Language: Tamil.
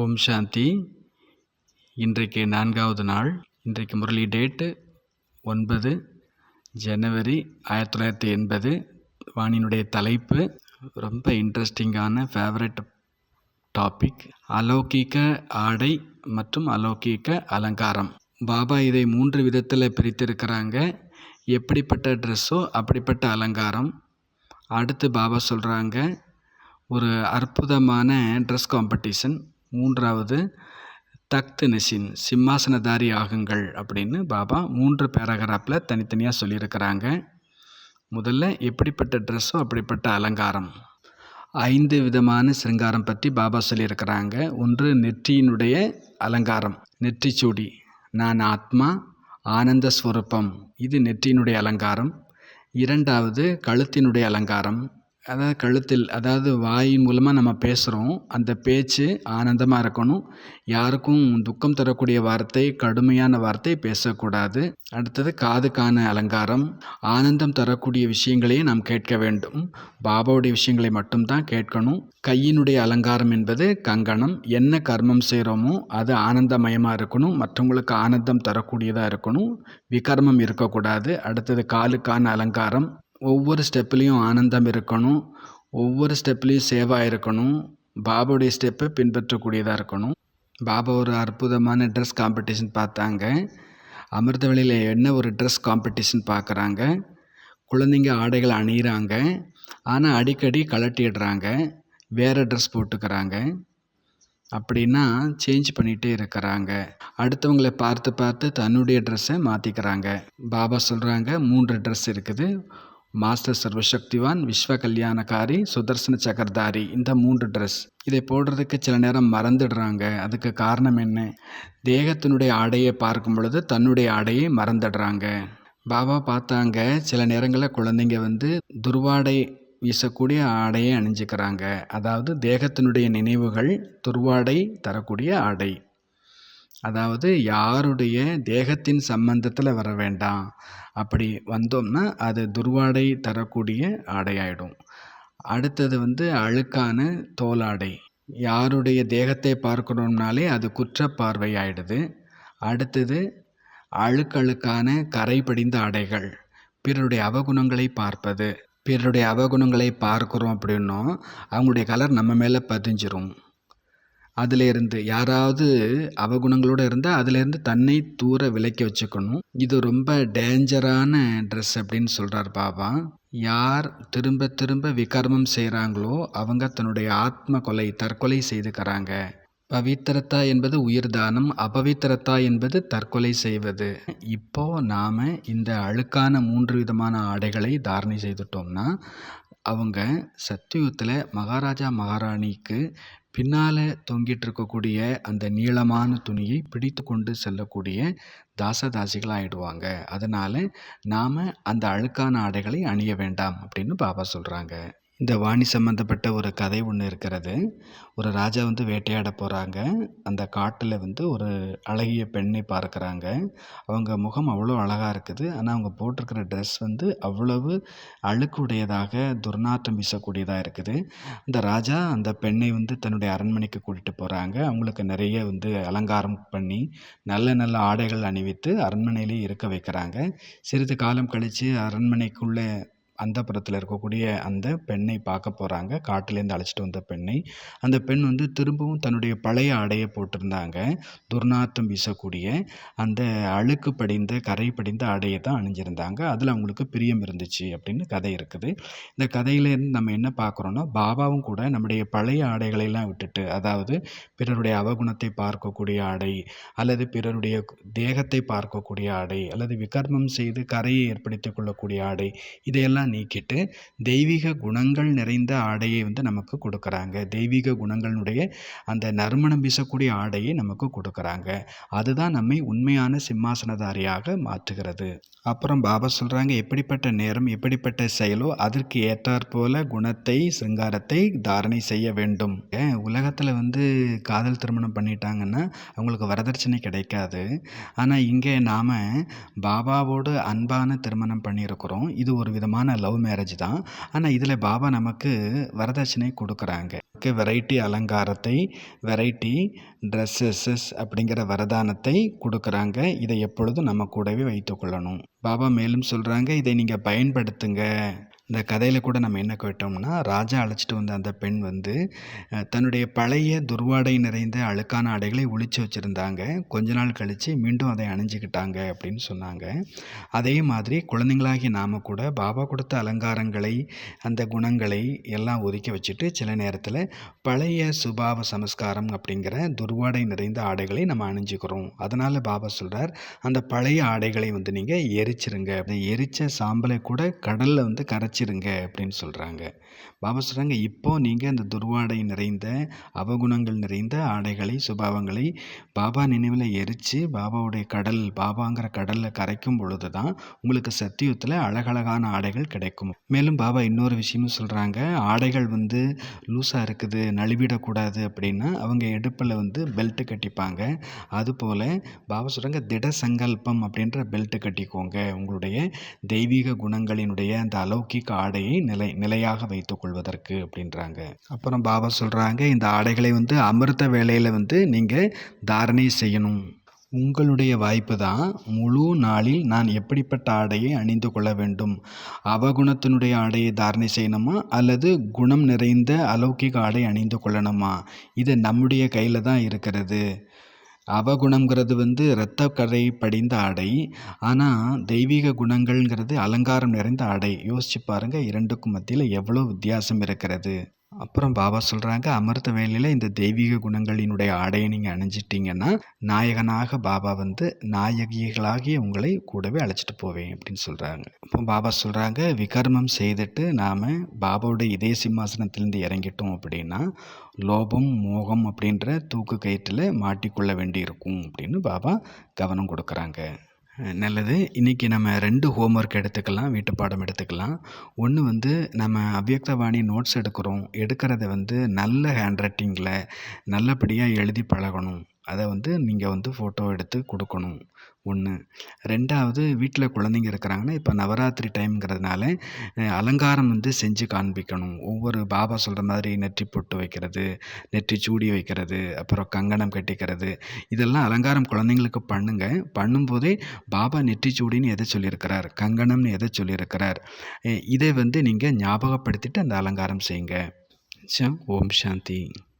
ஓம் சாந்தி. இன்றைக்கு நான்காவது நாள். இன்றைக்கு முரளி டேட்டு ஒன்பது ஜனவரி ஆயிரத்தி தொள்ளாயிரத்தி எண்பது. வாணியினுடைய தலைப்பு ரொம்ப இன்ட்ரெஸ்டிங்கான ஃபேவரட் டாபிக் அலௌகிக ஆடை மற்றும் அலௌகிக அலங்காரம். பாபா இதை மூன்று விதத்தில் பிரித்திருக்கிறாங்க. எப்படிப்பட்ட ட்ரெஸ்ஸோ அப்படிப்பட்ட அலங்காரம். அடுத்து பாபா சொல்கிறாங்க ஒரு அற்புதமான ட்ரெஸ் காம்படிஷன் மூன்றாவது தக்து நிஷின் சிம்மாசனதாரி ஆகுங்கள் அப்படின்னு பாபா மூன்று பேராகிராஃபில் தனித்தனியாக சொல்லியிருக்கிறாங்க. முதல்ல எப்படிப்பட்ட ட்ரெஸ்ஸோ அப்படிப்பட்ட அலங்காரம்? ஐந்து விதமான சிருங்காரம் பற்றி பாபா சொல்லியிருக்கிறாங்க. ஒன்று நெற்றியினுடைய அலங்காரம் நெற்றிச்சூடி. நான் ஆத்மா ஆனந்த ஸ்வரூபம் இது நெற்றியினுடைய அலங்காரம். இரண்டாவது கழுத்தினுடைய அலங்காரம். அதாவது கழுத்தில் அதாவது வாய் மூலமாக நம்ம பேசுகிறோம் அந்த பேச்சு ஆனந்தமாக இருக்கணும். யாருக்கும் துக்கம் தரக்கூடிய வார்த்தை கடுமையான வார்த்தை பேசக்கூடாது. அடுத்தது காதுக்கான அலங்காரம். ஆனந்தம் தரக்கூடிய விஷயங்களையே நாம் கேட்க வேண்டும். பாபாவுடைய விஷயங்களை மட்டும்தான் கேட்கணும். கையினுடைய அலங்காரம் என்பது கங்கணம். என்ன கர்மம் செய்கிறோமோ அது ஆனந்தமயமாக இருக்கணும். மற்றவங்களுக்கு ஆனந்தம் தரக்கூடியதாக இருக்கணும். விகர்மம் இருக்கக்கூடாது. அடுத்தது காலுக்கான அலங்காரம். ஒவ்வொரு ஸ்டெப்லேயும் ஆனந்தம் இருக்கணும். ஒவ்வொரு ஸ்டெப்லேயும் சேவாக இருக்கணும். பாபாவுடைய ஸ்டெப்பை பின்பற்றக்கூடியதாக இருக்கணும். பாபா ஒரு அற்புதமான ட்ரெஸ் காம்படிஷன் பார்த்தாங்க. அமிர்த என்ன ஒரு ட்ரெஸ் காம்படிஷன் பார்க்குறாங்க. குழந்தைங்க ஆடைகள் அணியிறாங்க. ஆனால் அடிக்கடி கலட்டிடுறாங்க வேறு ட்ரெஸ் போட்டுக்கிறாங்க. அப்படின்னா சேஞ்ச் பண்ணிகிட்டே இருக்கிறாங்க. அடுத்தவங்களை பார்த்து பார்த்து தன்னுடைய ட்ரெஸ்ஸை மாற்றிக்கிறாங்க பாபா சொல்கிறாங்க மூன்று ட்ரெஸ் இருக்குது. மாஸ்டர் சர்வசக்திவான் விஸ்வ கல்யாணக்காரி சுதர்சன சக்கரதாரி இந்த மூன்று ட்ரெஸ் இதை போடுறதுக்கு சில நேரம் மறந்துடுறாங்க. அதுக்கு காரணம் என்ன? தேகத்தினுடைய ஆடையை பார்க்கும் பொழுது தன்னுடைய ஆடையை மறந்துடுறாங்க. பாபா பார்த்தாங்க சில நேரங்களில் குழந்தைங்க வந்து துர்வாடை வீசக்கூடிய ஆடையை அணிஞ்சுக்கிறாங்க. அதாவது தேகத்தினுடைய நினைவுகள் துர்வாடை தரக்கூடிய ஆடை. அதாவது யாருடைய தேகத்தின் சம்பந்தத்தில் வர வேண்டாம். அப்படி வந்தோம்னா அது துர்வாடை தரக்கூடிய ஆடையாயிடும். அடுத்தது வந்து அழுக்கான தோலாடை யாருடைய தேகத்தை பார்க்கணும்னாலே அது குற்ற பார்வை ஆயிடுது அடுத்தது அழுக்கழுக்கான கரை படிந்த ஆடைகள். பிறருடைய அவகுணங்களை பார்ப்பது. பிறருடைய அவகுணங்களை பார்க்குறோம் அப்படின்னும். அவங்களுடைய கலர் நம்ம மேலே பதிஞ்சிரும். அதிலேருந்து யாராவது அவகுணங்களோடு இருந்தால் அதிலேருந்து தன்னை தூர விலக்கி வச்சுக்கணும். இது ரொம்ப டேஞ்சரான ட்ரெஸ் அப்படின்னு சொல்கிறார் பாபா. யார் திரும்ப திரும்ப விகர்மம் செய்கிறாங்களோ அவங்க தன்னுடைய ஆத்ம கொலை தற்கொலை செய்துக்கிறாங்க. பவித்திரத்தா என்பது உயிர் தானம் அபவித்திரத்தா என்பது தற்கொலை செய்வது. இப்போ நாம் இந்த அழுக்கான மூன்று விதமான ஆடைகளை தாரணை செய்துட்டோம்னா அவங்க சத்தியுகத்தில் மகாராஜா மகாராணிக்கு பின்னால் தொங்கிட்டு இருக்கக்கூடிய அந்த நீளமான துணியை பிடித்து கொண்டு செல்லக்கூடிய தாசதாசிகள் ஆகிடுவாங்க அதனால் நாம் அந்த அழுக்கான ஆடைகளை அணிய வேண்டாம் அப்படின்னு பாபா சொல்கிறாங்க இந்த வாணி சம்மந்தப்பட்ட ஒரு கதை ஒன்று இருக்கிறது. ஒரு ராஜா வந்து வேட்டையாட போகிறாங்க அந்த காட்டில் வந்து ஒரு அழகிய பெண்ணை பார்க்குறாங்க. அவங்க முகம் அவ்வளோ அழகாக இருக்குது. ஆனால் அவங்க போட்டிருக்கிற ட்ரெஸ் வந்து அவ்வளவு அழுக்குடையதாக துர்நாற்றம் வீசக்கூடியதாக இருக்குது. அந்த ராஜா அந்த பெண்ணை வந்து தன்னுடைய அரண்மனைக்கு கூட்டிகிட்டு போகிறாங்க அவங்களுக்கு நிறைய வந்து அலங்காரம் பண்ணி நல்ல நல்ல ஆடைகள் அணிவித்து அரண்மனையிலே இருக்க வைக்கிறாங்க. சிறிது காலம் கழித்து அரண்மனைக்குள்ளே அந்தப்புறத்தில் இருக்கக்கூடிய அந்த பெண்ணை பார்க்க போகிறாங்க காட்டிலேருந்து அழைச்சிட்டு வந்த பெண்ணை. அந்த பெண் வந்து திரும்பவும் தன்னுடைய பழைய ஆடையை போட்டிருந்தாங்க. துர்நாற்றம் வீசக்கூடிய அந்த அழுக்கு படிந்த கரை படிந்த ஆடையை தான் அணிஞ்சிருந்தாங்க. அதில் அவங்களுக்கு பிரியம் இருந்துச்சு அப்படின்னு கதை இருக்குது. இந்த கதையிலேருந்து நம்ம என்ன பார்க்குறோன்னா பாபாவும் கூட நம்முடைய பழைய ஆடைகளையெல்லாம் விட்டுட்டு அதாவது பிறருடைய அவகுணத்தை பார்க்கக்கூடிய ஆடை அல்லது பிறருடைய தேகத்தை பார்க்கக்கூடிய ஆடை அல்லது விகர்மம் செய்து கரையை ஏற்படுத்தி கொள்ளக்கூடிய ஆடை இதையெல்லாம் எல்லாம் நீக்கிட்டு தெய்வீக குணங்கள் நிறைந்த ஆடையை வந்து நமக்கு கொடுக்குறாங்க. தெய்வீக குணங்களுடைய அந்த நறுமணம் வீசக்கூடிய ஆடையை நமக்கு கொடுக்குறாங்க. அதுதான் நம்மை உண்மையான சிம்மாசனதாரியாக மாற்றுகிறது. அப்புறம் பாபா சொல்கிறாங்க எப்படிப்பட்ட நேரம் எப்படிப்பட்ட செயலோ அதற்கு ஏற்றாற்போல குணத்தை சிங்காரத்தை தாரணை செய்ய வேண்டும். உலகத்தில் வந்து காதல் திருமணம் பண்ணிட்டாங்கன்னா அவங்களுக்கு வரதட்சணை கிடைக்காது. ஆனால் இங்கே நாம் பாபாவோடு அன்பான திருமணம் பண்ணியிருக்கிறோம். இது ஒரு விதமான கல்யாணம் லவ் மேரேஜ் தான். ஆனால் இதில் பாபா நமக்கு வரதட்சணை கொடுக்குறாங்க. வெரைட்டி அலங்காரத்தை வெரைட்டி ட்ரெஸ்ஸஸ் அப்படிங்கிற வரதானத்தை கொடுக்குறாங்க. இதை எப்பொழுதும் நம்ம கூடவே வைத்துக்கொள்ளணும் பாபா மேலும் சொல்கிறாங்க இதை நீங்கள் பயன்படுத்துங்க. இந்த கதையில் கூட நம்ம என்ன கேட்டோம்னா ராஜா அழைச்சிட்டு வந்த அந்த பெண் வந்து தன்னுடைய பழைய துர்வாடை நிறைந்த அழுக்கான ஆடைகளை ஒழிச்சு வச்சுருந்தாங்க. கொஞ்ச நாள் கழித்து மீண்டும் அதை அணிஞ்சிக்கிட்டாங்க அப்படின்னு சொன்னாங்க. அதே மாதிரி குழந்தைங்களாகி நாம் கூட பாபா கொடுத்த அலங்காரங்களை அந்த குணங்களை எல்லாம் ஒதுக்கி வச்சுட்டு சில நேரத்தில் பழைய சுபாவ சமஸ்காரம் அப்படிங்கிற துர்வாடை நிறைந்த ஆடைகளை நம்ம அணிஞ்சுக்கிறோம். அதனால் பாபா சொல்கிறார் அந்த பழைய ஆடைகளை வந்து நீங்கள் எரிச்சிருங்க. அப்படி எரித்த சாம்பலை கூட கடலில் வந்து கரைச்சி வச்சிருங்க அப்படின்னு சொல்கிறாங்க பாபா சொல்கிறாங்க இப்போ நீங்கள் அந்த துர்வாடை நிறைந்த அவகுணங்கள் நிறைந்த ஆடைகளை சுபாவங்களை பாபா நினைவில் எரித்து பாபாவுடைய கடல் பாபாங்கிற கடலில் கரைக்கும் பொழுது தான் உங்களுக்கு சத்தியத்தில் அழகழகான ஆடைகள் கிடைக்கும். மேலும் பாபா இன்னொரு விஷயமும் சொல்கிறாங்க ஆடைகள் வந்து லூஸாக இருக்குது நழுவிடக்கூடாது அப்படின்னா அவங்க இடுப்பில் வந்து பெல்ட்டு கட்டிப்பாங்க. அதுபோல் பாபா சொல்கிறாங்க திட சங்கல்பம் அப்படின்ற பெல்ட்டு கட்டிக்கோங்க. உங்களுடைய தெய்வீக குணங்களினுடைய அந்த அலௌகிக ஆடையை நிலை நிலையாக வைத்துக் கொள்வதற்கு அப்படின்றாங்க. அப்புறம் பாபா சொல்கிறாங்க இந்த ஆடைகளை வந்து அமிர்த வேலையில் வந்து நீங்கள் தாரணை செய்யணும். உங்களுடைய வாய்ப்பு தான் முழு நாளில் நான் எப்படிப்பட்ட ஆடையை அணிந்து கொள்ள வேண்டும். அவகுணத்தினுடைய ஆடையை தாரணை செய்யணுமா? அல்லது குணம் நிறைந்த அலௌகிக ஆடை அணிந்து கொள்ளணுமா? இது நம்முடைய கையில் தான் இருக்கிறது. அவகுணங்கிறது வந்து இரத்த கதை படிந்த ஆடை. ஆனால் தெய்வீக குணங்கள்ங்கிறது அலங்காரம் நிறைந்த ஆடை. யோசிச்சு பாருங்கள் இரண்டுக்கும் மத்தியில் எவ்வளோ வித்தியாசம் இருக்கிறது. அப்புறம் பாபா சொல்கிறாங்க அமிர்த வேலையில் இந்த தெய்வீக குணங்களினுடைய ஆடையை நீங்கள் அணிஞ்சிட்டிங்கன்னா நாயகனாக பாபா வந்து நாயகிகளாகிய உங்களை கூடவே அழைச்சிட்டு போவேன் அப்படின்னு சொல்கிறாங்க அப்போ பாபா சொல்கிறாங்க விகர்மம் செய்துட்டு நாம் பாபாவுடைய இதே சிம்மாசனத்திலேருந்து இறங்கிட்டோம் அப்படின்னா லோபம் மோகம் அப்படின்ற தூக்கு கயிற்றில் மாட்டிக்கொள்ள வேண்டியிருக்கும் அப்படின்னு பாபா கவனம் கொடுக்குறாங்க. நல்லது. இன்றைக்கி நம்ம ரெண்டு ஹோம் ஒர்க் எடுத்துக்கலாம் வீட்டு பாடம் எடுத்துக்கலாம். ஒன்று வந்து நம்ம அவ்யக்தவாணி நோட்ஸ் எடுக்கிறோம். எடுக்கிறத வந்து நல்ல ஹேண்ட் ரைட்டிங்கில் நல்லபடியாக எழுதி பழகணும். அதை வந்து நீங்கள் வந்து ஃபோட்டோ எடுத்து கொடுக்கணும். ஒன்று ரெண்டாவது வீட்டில் குழந்தைங்க இருக்கிறாங்கன்னா இப்போ நவராத்திரி டைம்ங்கிறதுனால அலங்காரம் வந்து செஞ்சு காண்பிக்கணும். ஒவ்வொரு பாபா சொல்கிற மாதிரி நெற்றி பொட்டு வைக்கிறது நெற்றி சூடி வைக்கிறது அப்புறம் கங்கணம் கட்டிக்கிறது. இதெல்லாம் அலங்காரம் குழந்தைங்களுக்கு பண்ணுங்க. பண்ணும்போதே பாபா நெற்றிச்சூடின்னு எதை சொல்லியிருக்கிறார்? கங்கணம்னு எதை சொல்லியிருக்கிறார்? இதை வந்து நீங்கள் ஞாபகப்படுத்திட்டு அந்த அலங்காரம் செய்யுங்க. ஓம் சாந்தி.